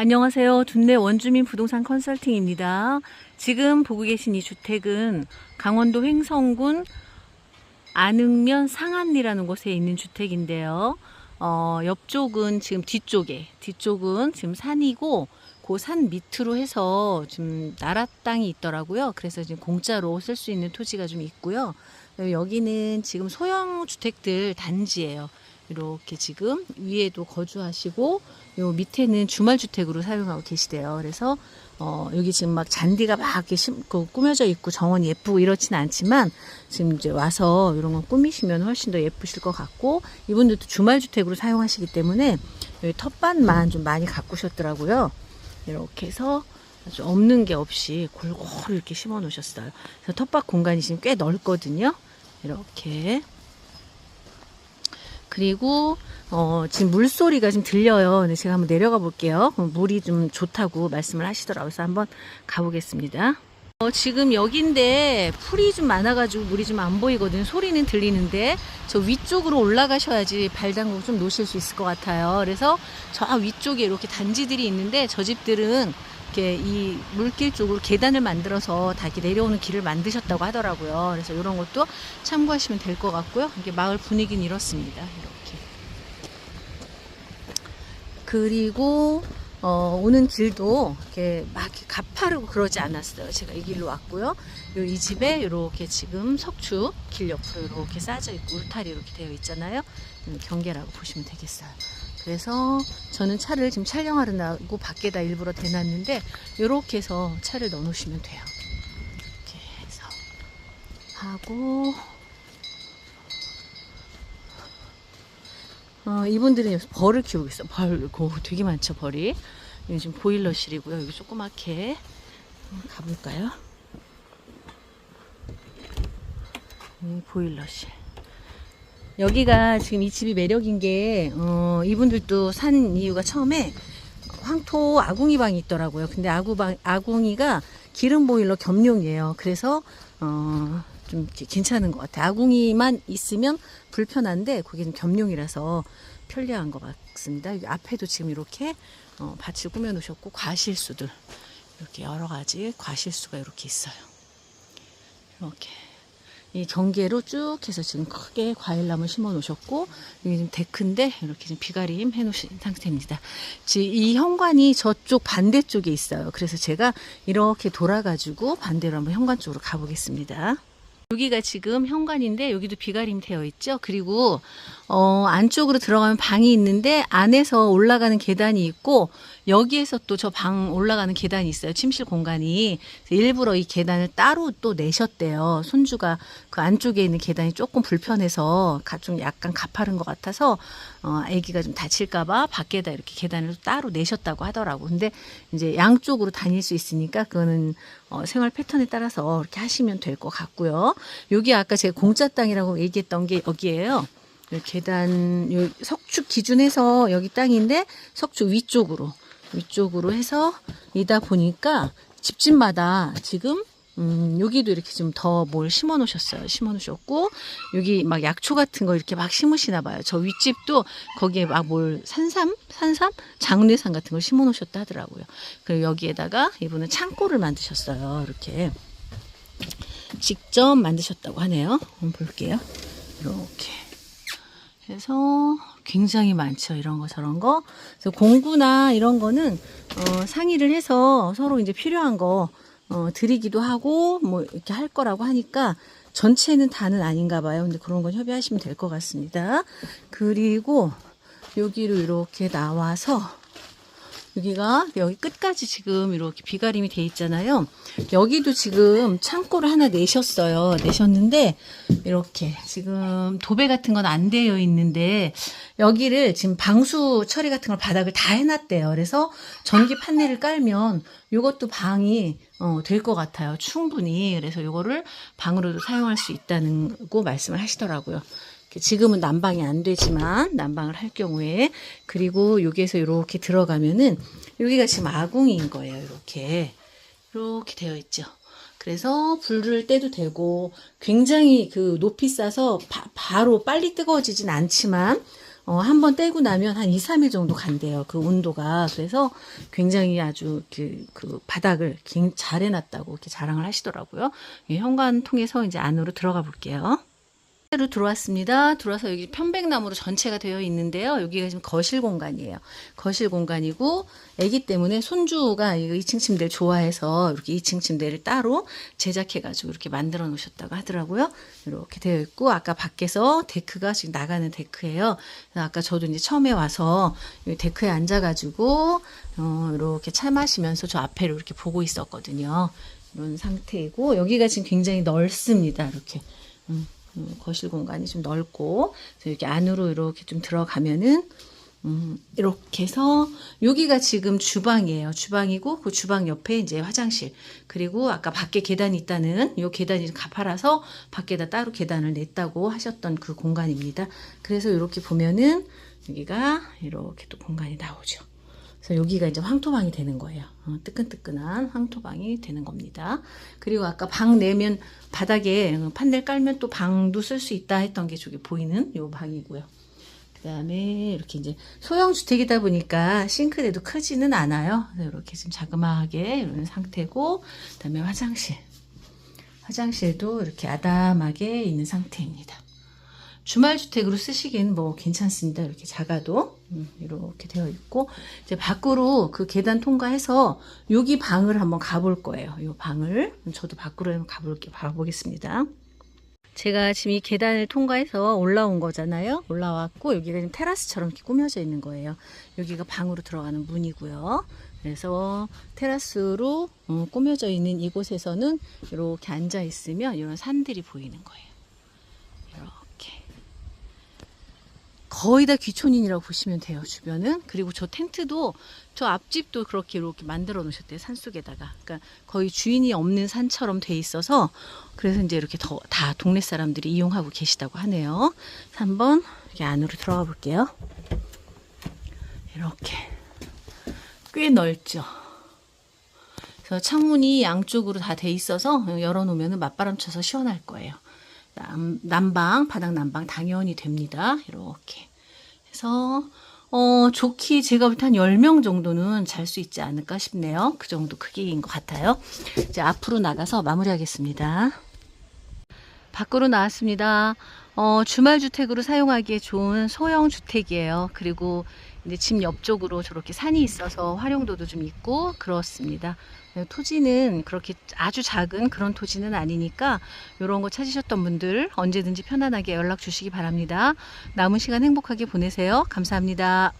안녕하세요. 둔내 원주민 부동산 컨설팅입니다. 지금 보고 계신 이 주택은 강원도 횡성군 안흥면 상안리라는 곳에 있는 주택인데요. 어, 옆쪽은 지금 뒤쪽에, 뒤쪽은 지금 산이고, 그 산 밑으로 해서 지금 나라 땅이 있더라고요. 그래서 지금 공짜로 쓸 수 있는 토지가 좀 있고요. 여기는 지금 소형 주택들 단지예요. 이렇게 지금 위에도 거주하시고 요 밑에는 주말 주택으로 사용하고 계시대요. 그래서 어 여기 지금 막 잔디가 막 이렇게 심, 그 꾸며져 있고 정원이 예쁘고 이렇지는 않지만 지금 이제 와서 이런 거 꾸미시면 훨씬 더 예쁘실 것 같고 이분들도 주말 주택으로 사용하시기 때문에 여기 텃밭만 좀 많이 가꾸셨더라고요. 이렇게 해서 아주 없는 게 없이 골고루 이렇게 심어 놓으셨어요. 그래서 텃밭 공간이 지금 꽤 넓거든요. 이렇게 그리고 어, 지금 물소리가 좀 들려요. 제가 한번 내려가 볼게요. 그럼 물이 좀 좋다고 말씀을 하시더라고요. 그래서 한번 가보겠습니다. 어, 지금 여긴데 풀이 좀 많아가지고 물이 좀 안 보이거든요. 소리는 들리는데 저 위쪽으로 올라가셔야지 발 담그고 좀 놓으실 수 있을 것 같아요. 그래서 저 위쪽에 이렇게 단지들이 있는데 저 집들은 이렇게 이 물길 쪽으로 계단을 만들어서 다 이렇게 내려오는 길을 만드셨다고 하더라고요. 그래서 이런 것도 참고하시면 될 것 같고요. 이게 마을 분위기는 이렇습니다. 이렇게. 그리고 어, 오는 길도 이렇게 막 이렇게 가파르고 그러지 않았어요. 제가 이 길로 왔고요. 요 이 집에 이렇게 지금 석추 길 옆으로 이렇게 쌓여져 있고 울타리 이렇게 되어 있잖아요. 음, 경계라고 보시면 되겠어요. 그래서 저는 차를 지금 촬영하려고 밖에다 일부러 대놨는데 이렇게 해서 차를 넣어 놓으시면 돼요. 이렇게 해서 하고 어, 이분들은 여기서 벌을 키우고 있어. 벌, 고 되게 많죠, 벌이. 여기 지금 보일러실이고요. 여기 조그맣게 가볼까요? 네, 보일러실. 여기가 지금 이 집이 매력인 게, 어, 이분들도 산 이유가 처음에 황토 아궁이 방이 있더라고요. 근데 아구방, 아궁이가 기름 보일러 겸용이에요. 그래서, 어, 좀 괜찮은 것 같아요. 아궁이만 있으면 불편한데, 그게 좀 겸용이라서 편리한 것 같습니다. 앞에도 지금 이렇게, 어, 밭을 꾸며 놓으셨고, 과실수들. 이렇게 여러 가지 과실수가 이렇게 있어요. 이렇게. 이 경계로 쭉 해서 지금 크게 과일나무 심어 놓으셨고 여기 지금 데크인데 이렇게 지금 비가림 해 놓으신 상태입니다. 지금 이 현관이 저쪽 반대쪽에 있어요. 그래서 제가 이렇게 돌아가지고 반대로 한번 현관 쪽으로 가보겠습니다. 여기가 지금 현관인데 여기도 비가림 되어 있죠. 그리고 어, 안쪽으로 들어가면 방이 있는데 안에서 올라가는 계단이 있고 여기에서 또 저 방 올라가는 계단이 있어요. 침실 공간이 일부러 이 계단을 따로 또 내셨대요. 손주가 그 안쪽에 있는 계단이 조금 불편해서 가- 좀 약간 가파른 것 같아서 어, 아기가 좀 다칠까봐 밖에다 이렇게 계단을 따로 내셨다고 하더라고. 근데 이제 양쪽으로 다닐 수 있으니까 그거는 어, 생활 패턴에 따라서 이렇게 하시면 될 것 같고요. 여기 아까 제가 공짜 땅이라고 얘기했던 게 여기에요. 요 계단 요 석축 기준해서 여기 땅인데 석축 위쪽으로 위쪽으로 해서 이다 보니까 집집마다 지금 음, 여기도 이렇게 좀 더 뭘 심어 놓으셨어요. 심어 놓으셨고, 여기 막 약초 같은 거 이렇게 막 심으시나 봐요. 저 윗집도 거기에 막 뭘 산삼? 산삼? 장례산 같은 걸 심어 놓으셨다 하더라고요. 그리고 여기에다가 이분은 창고를 만드셨어요. 이렇게. 직접 만드셨다고 하네요. 한번 볼게요. 이렇게. 해서 굉장히 많죠. 이런 거 저런 거. 그래서 공구나 이런 거는 어, 상의를 해서 서로 이제 필요한 거 어, 드리기도 하고 뭐 이렇게 할 거라고 하니까 전체는 다는 아닌가 봐요. 근데 그런 건 협의하시면 될 것 같습니다. 그리고 여기로 이렇게 나와서 여기가 여기 끝까지 지금 이렇게 비가림이 돼 있잖아요. 여기도 지금 창고를 하나 내셨어요. 내셨는데 이렇게 지금 도배 같은 건 안 되어 있는데 여기를 지금 방수 처리 같은 걸 바닥을 다 해놨대요. 그래서 전기 판넬을 깔면 이것도 방이 어, 될 것 같아요. 충분히. 그래서 이거를 방으로도 사용할 수 있다는 거 말씀을 하시더라고요. 지금은 난방이 안 되지만 난방을 할 경우에 그리고 여기에서 이렇게 들어가면은 여기가 지금 아궁이인 거예요. 이렇게 이렇게 되어 있죠. 그래서 불을 떼도 되고 굉장히 그 높이 싸서 바, 로 빨리 뜨거워지진 않지만 어, 한번 떼고 나면 한 2, 3일 정도 간대요. 그 온도가. 그래서 굉장히 아주 그, 그 바닥을 굉- 잘 해놨다고 이렇게 자랑을 하시더라고요. 이 현관 통해서 이제 안으로 들어가 볼게요. 로 들어왔습니다. 들어와서 여기 편백나무로 전체가 되어 있는데요. 여기가 지금 거실 공간이에요. 거실 공간이고 아기 때문에 손주가 이거 2층 침대를 좋아해서 이렇게 2층 침대를 따로 제작해 가지고 이렇게 만들어 놓으셨다고 하더라고요. 이렇게 되어 있고 아까 밖에서 데크가 지금 나가는 데크예요. 아까 저도 이제 처음에 와서 이 데크에 앉아 가지고 어 이렇게 차 마시면서 저 앞에를 이렇게 보고 있었거든요. 이런 상태이고 여기가 지금 굉장히 넓습니다. 이렇게. 음. 음, 거실 공간이 좀 넓고 이렇게 안으로 이렇게 좀 들어가면은 음, 이렇게 해서 여기가 지금 주방이에요. 주방이고 그 주방 옆에 이제 화장실 그리고 아까 밖에 계단이 있다는 요 계단이 가파라서 밖에다 따로 계단을 냈다고 하셨던 그 공간입니다. 그래서 이렇게 보면은 여기가 이렇게 또 공간이 나오죠. 그래서 여기가 이제 황토방이 되는 거예요. 어, 뜨끈뜨끈한 황토방이 되는 겁니다. 그리고 아까 방 내면 바닥에 판넬 깔면 또 방도 쓸 수 있다 했던 게 저기 보이는 요 방이고요. 그 다음에 이렇게 이제 소형 주택이다 보니까 싱크대도 크지는 않아요. 이렇게 좀 자그마하게 이런 상태고, 그 다음에 화장실. 화장실도 이렇게 아담하게 있는 상태입니다. 주말 주택으로 쓰시기엔 뭐 괜찮습니다. 이렇게 작아도 음, 이렇게 되어 있고 이제 밖으로 그 계단 통과해서 여기 방을 한번 가볼 거예요. 이 방을 저도 밖으로 한번 가볼게 가보겠습니다. 제가 지금 이 계단을 통과해서 올라온 거잖아요. 올라왔고 여기가 지금 테라스처럼 이렇게 꾸며져 있는 거예요. 여기가 방으로 들어가는 문이고요. 그래서 테라스로 어, 꾸며져 있는 이곳에서는 이렇게 앉아 있으면 이런 산들이 보이는 거예요. 이렇게 거의 다 귀촌인이라고 보시면 돼요 주변은. 그리고 저 텐트도 저 앞집도 그렇게 이렇게 만들어 놓으셨대요 산 속에다가. 그러니까 거의 주인이 없는 산처럼 돼 있어서 그래서 이제 이렇게 더 다 동네 사람들이 이용하고 계시다고 하네요. 그래서 한번 이렇게 안으로 들어가 볼게요. 이렇게. 꽤 넓죠? 그래서 창문이 양쪽으로 다 돼 있어서 열어 놓으면 맞바람 쳐서 시원할 거예요 남, 난방, 바닥 난방 당연히 됩니다. 이렇게 해서 어, 좋기 제가 볼 때 한 10명 정도는 잘 수 있지 않을까 싶네요. 그 정도 크기인 것 같아요. 이제 앞으로 나가서 마무리하겠습니다. 밖으로 나왔습니다. 어, 주말 주택으로 사용하기에 좋은 소형 주택이에요. 그리고 이제 집 옆쪽으로 저렇게 산이 있어서 활용도도 좀 있고 그렇습니다. 네, 토지는 그렇게 아주 작은 그런 토지는 아니니까 이런 거 찾으셨던 분들 언제든지 편안하게 연락 주시기 바랍니다. 남은 시간 행복하게 보내세요. 감사합니다.